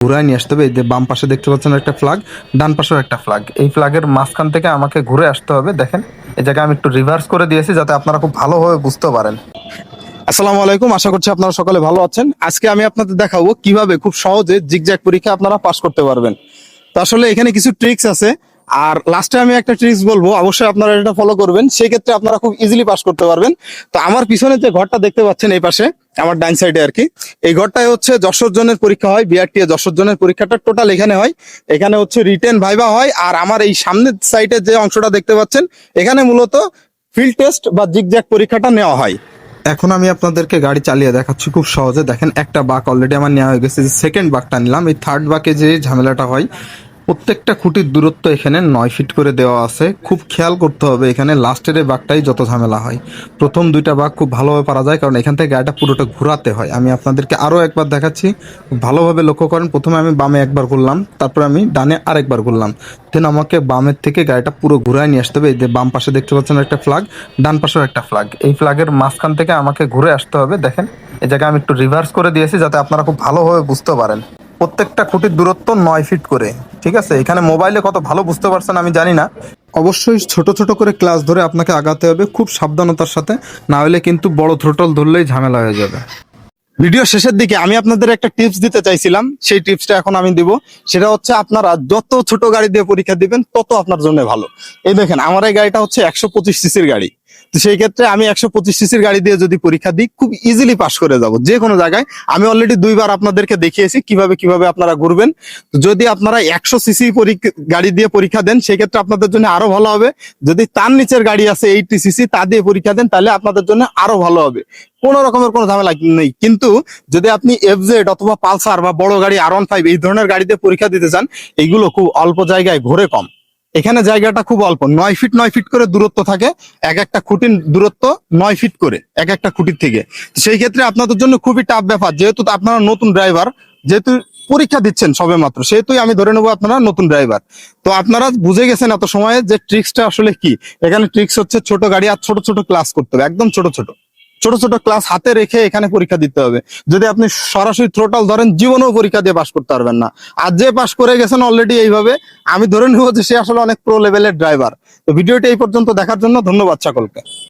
ঘুরায় নিয়ে আসতে হবে। এই যে বাম পাশে দেখতে পাচ্ছেন একটা ফ্ল্যাগ ডান পাশেও একটা ফ্ল্যাগ এই ফ্লাগের মাঝখান থেকে আমাকে ঘুরে আসতে হবে, দেখেন। এই জায়গায় আমি একটু রিভার্স করে দিয়েছি যাতে আপনারা খুব ভালোভাবে বুঝতে পারেন। আসসালামু আলাইকুম, আশা করছি আপনারা সকলে ভালো আছেন। আজকে আমি আপনাদের দেখাবো কীভাবে খুব সহজে জিগজ্যাগ পরীক্ষা আপনারা পাস করতে পারবেন। তো আসলে এখানে কিছু ট্রিক্স আছে। আর লাস্টে আমি একটা ট্রিক্স বলব, অবশ্যই আপনারা এটা ফলো করবেন। সেই ক্ষেত্রে আপনারা খুব ইজিলি পাস করতে পারবেন। তো আমার পিছনে যে ঘরটা দেখতে পাচ্ছেন এই পাশে, আমার ডাইন সাইডে আর কি, এই ঘরটায় হচ্ছে যশোর জনের পরীক্ষা হয় বিআরটি যশোর জনের পরীক্ষাটা টোটাল এখানে হয়। এখানে হচ্ছে রিটেন ভাইবা হয়, আর আমার এই সামনের সাইডে যে অংশটা দেখতে পাচ্ছেন, এখানে মূলত ফিল্ড টেস্ট বা জিগজ্যাগ পরীক্ষাটা নেওয়া হয়। এখন আমি আপনাদেরকে গাড়ি চালিয়ে দেখাচ্ছি খুব সহজে। দেখেন একটা বাক অলরেডি আমার নেওয়া হয়ে গেছে, যে সেকেন্ড বাকটা নিলাম। এই থার্ড বাকে যে ঝামেলাটা হয় প্রত্যেকটা খুঁটির দূরত্ব এখানে নয় ফিট করে দেওয়া আছে। খুব খেয়াল করতে হবে, এখানে লাস্টের এই বাঘটাই যত ঝামেলা হয়। প্রথম দুইটা বাঘ খুব ভালোভাবে পারা যায়, কারণ এখান থেকে গাড়িটা পুরোটা ঘোরাতে হয়। আমি আপনাদেরকে আরও একবার দেখাচ্ছি। ভালোভাবে লক্ষ্য করেন, প্রথমে আমি বামে একবার ঘুরলাম, তারপর আমি ডানে আরেকবার ঘুরলাম। দেন আমাকে বামের থেকে গাড়িটা পুরো ঘুরায় নিয়ে আসতে হবে। এই যে বাম পাশে দেখতে পাচ্ছেন একটা ফ্ল্যাগ ডান পাশেও একটা ফ্ল্যাগ এই ফ্লাগের মাঝখান থেকে আমাকে ঘুরে আসতে হবে। দেখেন, এই জায়গায় আমি একটু রিভার্স করে দিয়েছি, যাতে আপনারা খুব ভালোভাবে বুঝতে পারেন। প্রত্যেকটা খুঁটির দূরত্ব নয় ফিট করে, ঠিক আছে? এখানে মোবাইলে কত ভালো বুঝতে পারছেন আমি জানি না। অবশ্যই ছোট ছোট করে ক্লাস ধরে আপনাকে আগাতে হবে খুব সাবধানতার সাথে, না হলে কিন্তু বড় থ্রোটল ধরলেই ঝামেলা হয়ে যাবে। ভিডিও শেষের দিকে আমি আপনাদের একটা টিপস দিতে চাইছিলাম, সেই টিপসটা এখন আমি দিব। সেটা হচ্ছে আপনারা যত ছোট গাড়ি দিয়ে পরীক্ষা দিবেন, তত আপনার জন্য ভালো। এই দেখেন, আমার এই গাড়িটা হচ্ছে একশো পঁচিশ সিসির গাড়ি। তো সেই ক্ষেত্রে আমি একশো পঁচিশ সিসির গাড়ি দিয়ে যদি পরীক্ষা দিই, খুব ইজিলি পাস করে যাব। যে কোনো জায়গায়। আমি অলরেডি দুইবার আপনাদেরকে দেখিয়েছি, কীভাবে কীভাবে আপনারা ঘুরবেন। যদি আপনারা একশো সিসি গাড়ি দিয়ে পরীক্ষা দেন সেক্ষেত্রে আপনাদের জন্য আরও ভালো হবে। যদি তার নিচের গাড়ি আছে এইটি সিসি তা দিয়ে পরীক্ষা দেন, তাহলে আপনাদের জন্য আরও ভালো হবে। কোন রকমের কোনো ঝামেলা নেই। কিন্তু যদি আপনি এফজেড অথবা পালসার বা বড় গাড়ি আর ওয়ান ফাইভ এই ধরনের গাড়িতে পরীক্ষা দিতে চান এইগুলো খুব অল্প জায়গায় ঘোরে কম। এখানে জায়গাটা খুব অল্প, নয় ফিট নয় ফিট করে দূরত্ব থাকে, এক একটা খুঁটির দূরত্ব নয় ফিট করে, এক একটা খুঁটির থেকে। সেই ক্ষেত্রে আপনাদের জন্য খুবই টাফ ব্যাপার, যেহেতু আপনারা নতুন ড্রাইভার যেহেতু পরীক্ষা দিচ্ছেন সবে মাত্র সেহেতুই আমি ধরে নেব আপনারা নতুন ড্রাইভার তো আপনারা বুঝে গেছেন এত সময়ে যে ট্রিক্সটা আসলে কি। এখানে ট্রিক্স হচ্ছে ছোট গাড়ি আর ছোট ছোট ক্লাস করতে হবে, একদম ছোট ছোট। ছোট ছোট ক্লাস হাতে রেখে এখানে পরীক্ষা দিতে হবে। যদি আপনি সরাসরি থ্রোটাল ধরেন, জীবনেও পরীক্ষা দিয়ে পাশ করতে পারবেন না। আর যে পাশ করে গেছেন অলরেডি এইভাবে, আমি ধরে নেব যে সে আসলে অনেক প্রো লেভেলের ড্রাইভার তো ভিডিওটি এই পর্যন্ত দেখার জন্য ধন্যবাদ সকলকে।